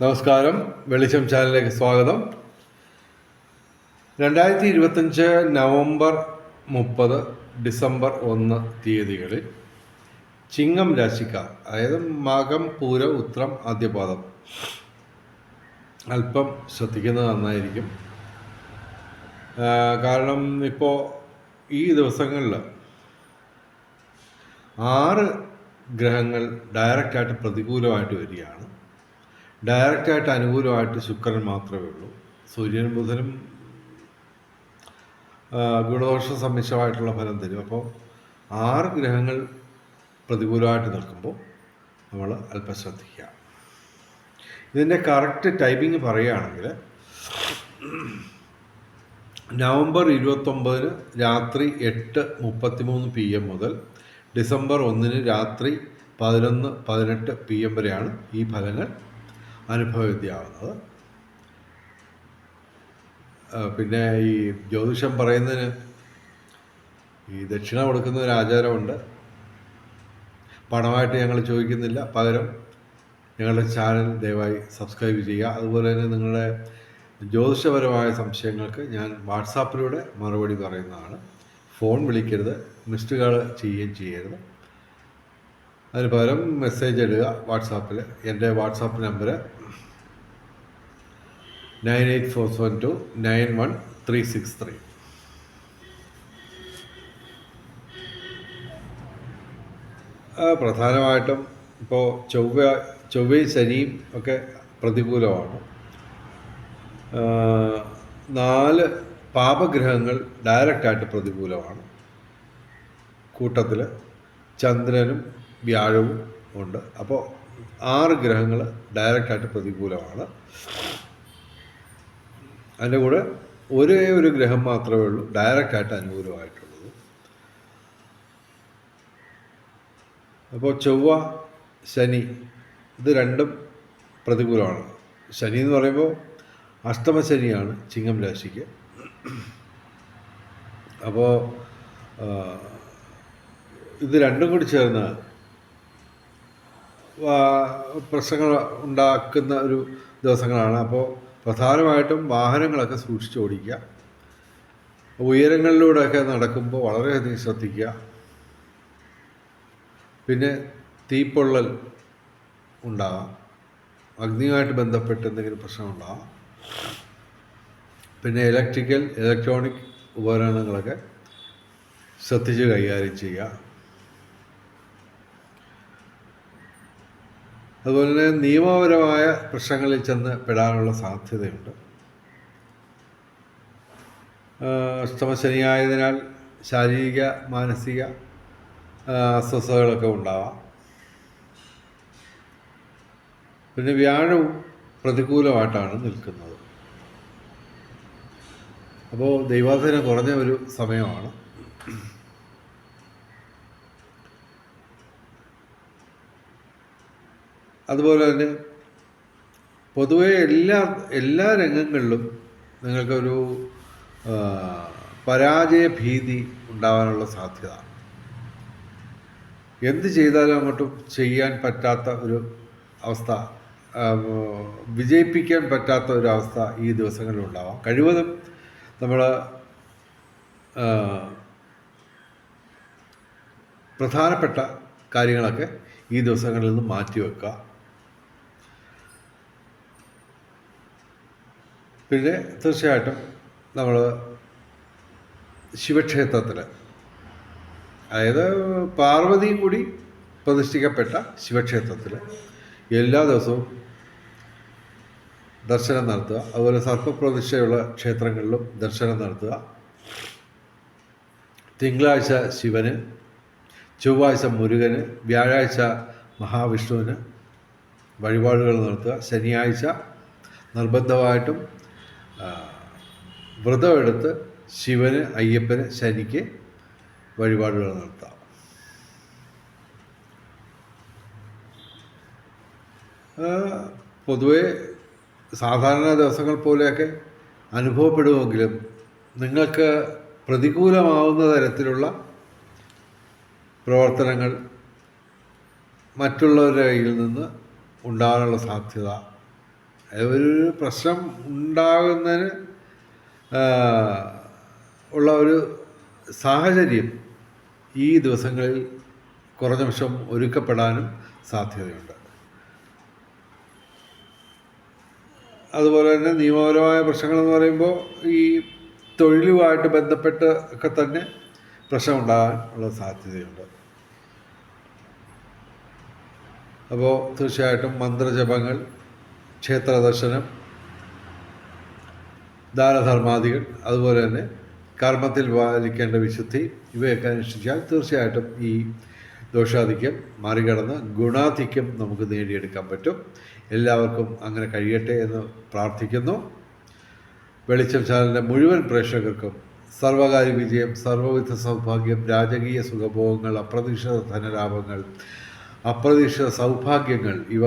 നമസ്കാരം. വെളിച്ചം ചാനലിലേക്ക് സ്വാഗതം. രണ്ടായിരത്തി ഇരുപത്തഞ്ച് നവംബർ മുപ്പത് ഡിസംബർ ഒന്ന് തീയതികളിൽ ചിങ്ങം രാശിക്കാർ അതായത് മകം പൂര ഉത്രം ആദ്യപാദം അല്പം ശ്രദ്ധിക്കുന്നത് നന്നായിരിക്കും. കാരണം ഇപ്പോൾ ഈ ദിവസങ്ങളിൽ ആറ് ഗ്രഹങ്ങൾ ഡയറക്റ്റായിട്ട് പ്രതികൂലമായിട്ട് വരികയാണ്. ഡയറക്റ്റായിട്ട് അനുകൂലമായിട്ട് ശുക്രൻ മാത്രമേ ഉള്ളൂ. സൂര്യനും ബുധനും ഗുണദോഷ സമ്മിശ്രമായിട്ടുള്ള ഫലം തരും. അപ്പോൾ ആറ് ഗ്രഹങ്ങൾ പ്രതികൂലമായിട്ട് നിൽക്കുമ്പോൾ നമ്മൾ അല്പം ശ്രദ്ധിക്കുക. ഇതിന്റെ കറക്റ്റ് ടൈമിങ് പറയുകയാണെങ്കിൽ നവംബർ ഇരുപത്തൊമ്പതിന് രാത്രി എട്ട് മുപ്പത്തിമൂന്ന് പി എം മുതൽ ഡിസംബർ ഒന്നിന് രാത്രി പതിനൊന്ന് പതിനെട്ട് പി എം വരെയാണ് ഈ ഫലങ്ങൾ അനുഭവവിദ്യയാവുന്നത് പിന്നെ ഈ ജ്യോതിഷം പറയുന്നതിന് ഈ ദക്ഷിണ കൊടുക്കുന്ന ഒരു ആചാരമുണ്ട്. പണമായിട്ട് ഞങ്ങൾ ചോദിക്കുന്നില്ല. പകരം ഞങ്ങളുടെ ചാനൽ ദയവായി സബ്സ്ക്രൈബ് ചെയ്യുക. അതുപോലെ തന്നെ നിങ്ങളുടെ ജ്യോതിഷപരമായ സംശയങ്ങൾക്ക് ഞാൻ വാട്സാപ്പിലൂടെ മറുപടി പറയുന്നതാണ്. ഫോൺ വിളിക്കരുത്. മിസ്ഡ് കാൾ ചെയ്യുകയും ചെയ്യരുത്. അതിന് പകരം മെസ്സേജ് ഇടുക വാട്സാപ്പിൽ എന്റെ WhatsApp number nine eight four seven two nine one three six three. പ്രധാനമായിട്ടും ഇപ്പോൾ ചൊവ്വ ചൊവ്വയും ശനിയും ഒക്കെ പ്രതികൂലമാണ്. നാല് പാപഗ്രഹങ്ങൾ ഡയറക്റ്റായിട്ട് പ്രതികൂലമാണ്. കൂട്ടത്തിൽ ചന്ദ്രനും വ്യാഴവും ഉണ്ട്. അപ്പോൾ ആറ് ഗ്രഹങ്ങൾ ഡയറക്റ്റായിട്ട് പ്രതികൂലമാണ്. അതിന്റെ കൂടെ ഒരേ ഒരു ഗ്രഹം മാത്രമേ ഉള്ളൂ ഡയറക്റ്റായിട്ട് അനുകൂലമായിട്ടുള്ളത്. അപ്പോൾ ചൊവ്വ ശനി ഇത് രണ്ടും പ്രതികൂലമാണ്. ശനി എന്ന് പറയുമ്പോൾ അഷ്ടമശനിയാണ് ചിങ്ങം രാശിക്ക്. അപ്പോൾ ഇത് രണ്ടും കൂടി ചേർന്ന് പ്രശ്നങ്ങൾ ഉണ്ടാക്കുന്ന ഒരു ദിവസങ്ങളാണ്. അപ്പോൾ പ്രധാനമായിട്ടും വാഹനങ്ങളൊക്കെ സൂക്ഷിച്ച് ഓടിക്കുക. ഉയരങ്ങളിലൂടെയൊക്കെ നടക്കുമ്പോൾ വളരെയധികം ശ്രദ്ധിക്കുക. പിന്നെ തീപ്പൊള്ളൽ ഉണ്ടാകാം. അഗ്നിയുമായിട്ട് ബന്ധപ്പെട്ട് എന്തെങ്കിലും പ്രശ്നം ഉണ്ടാകാം. പിന്നെ ഇലക്ട്രിക്കൽ ഇലക്ട്രോണിക് ഉപകരണങ്ങളൊക്കെ ശ്രദ്ധിച്ച് കൈകാര്യം ചെയ്യുക. അതുപോലെ തന്നെ നിയമപരമായ പ്രശ്നങ്ങളിൽ ചെന്ന് പെടാനുള്ള സാധ്യതയുണ്ട്. അഷ്ടമശനിയായതിനാൽ ശാരീരിക മാനസിക അസ്വസ്ഥതകളൊക്കെ ഉണ്ടാവാം. പിന്നെ വ്യാഴവും പ്രതികൂലമായിട്ടാണ് നിൽക്കുന്നത്. അപ്പോൾ ദൈവാധീനം കുറഞ്ഞ ഒരു സമയമാണ്. അതുപോലെ തന്നെ പൊതുവെ എല്ലാ എല്ലാ രംഗങ്ങളിലും നിങ്ങൾക്കൊരു പരാജയ ഭീതി ഉണ്ടാവാനുള്ള സാധ്യത. എന്ത് ചെയ്താലും അങ്ങോട്ട് ചെയ്യാൻ പറ്റാത്ത ഒരു അവസ്ഥ വിജയിപ്പിക്കാൻ പറ്റാത്ത ഒരു അവസ്ഥ ഈ ദിവസങ്ങളിൽ ഉണ്ടാവാം. കഴിവതും നമ്മൾ പ്രധാനപ്പെട്ട കാര്യങ്ങളൊക്കെ ഈ ദിവസങ്ങളിൽ നിന്ന് മാറ്റിവെക്കുക. പിന്നെ തീർച്ചയായിട്ടും നമ്മൾ ശിവക്ഷേത്രത്തിൽ അതായത് പാർവതിയും കൂടി പ്രതിഷ്ഠിക്കപ്പെട്ട ശിവക്ഷേത്രത്തിൽ എല്ലാ ദിവസവും ദർശനം നടത്തുക. അതുപോലെ സർപ്പപ്രതിഷ്ഠയുള്ള ക്ഷേത്രങ്ങളിലും ദർശനം നടത്തുക. തിങ്കളാഴ്ച ശിവന് ചൊവ്വാഴ്ച മുരുകന് വ്യാഴാഴ്ച മഹാവിഷ്ണുവിന് വഴിപാടുകൾ നടത്തുക. ശനിയാഴ്ച നിർബന്ധമായിട്ടും വ്രതമെടുത്ത് ശിവന് അയ്യപ്പന് ശനിക്ക് വഴിപാടുകൾ നടത്താം. പൊതുവെ സാധാരണ ദിവസങ്ങൾ പോലെയൊക്കെ അനുഭവപ്പെടുമെങ്കിലും നിങ്ങൾക്ക് പ്രതികൂലമാവുന്ന തരത്തിലുള്ള പ്രവർത്തനങ്ങൾ മറ്റുള്ളവരുടെ കയ്യിൽ നിന്ന് ഉണ്ടാകാനുള്ള സാധ്യത ഒരു പ്രശ്നം ഉണ്ടാകുന്നതിന് ഉള്ള ഒരു സാഹചര്യം ഈ ദിവസങ്ങളിൽ കുറഞ്ഞ പക്ഷം ഒരുക്കപ്പെടാനും സാധ്യതയുണ്ട്. അതുപോലെ തന്നെ നിയമപരമായ പ്രശ്നങ്ങളെന്ന് പറയുമ്പോൾ ഈ തൊഴിലുമായിട്ട് ബന്ധപ്പെട്ട് ഒക്കെ തന്നെ പ്രശ്നം ഉണ്ടാകാൻ ഉള്ള സാധ്യതയുണ്ട്. അപ്പോൾ തീർച്ചയായിട്ടും മന്ത്രജപങ്ങൾ ക്ഷേത്ര ദർശനം ദാനധർമാദികൾ അതുപോലെ തന്നെ കർമ്മത്തിൽ പാലിക്കേണ്ട വിശുദ്ധി ഇവയൊക്കെ അനുഷ്ഠിച്ചാൽ തീർച്ചയായിട്ടും ഈ ദോഷാധിക്യം മറികടന്ന് ഗുണാധിക്യം നമുക്ക് നേടിയെടുക്കാൻ പറ്റും. എല്ലാവർക്കും അങ്ങനെ കഴിയട്ടെ എന്ന് പ്രാർത്ഥിക്കുന്നു. വെളിച്ചം ചാനലിന്റെ മുഴുവൻ പ്രേക്ഷകർക്കും സർവകാര്യ വിജയം സർവവിധ സൗഭാഗ്യം രാജകീയ സുഖഭോഗങ്ങൾ അപ്രതീക്ഷിത ധനലാഭങ്ങൾ അപ്രതീക്ഷിത സൗഭാഗ്യങ്ങൾ ഇവ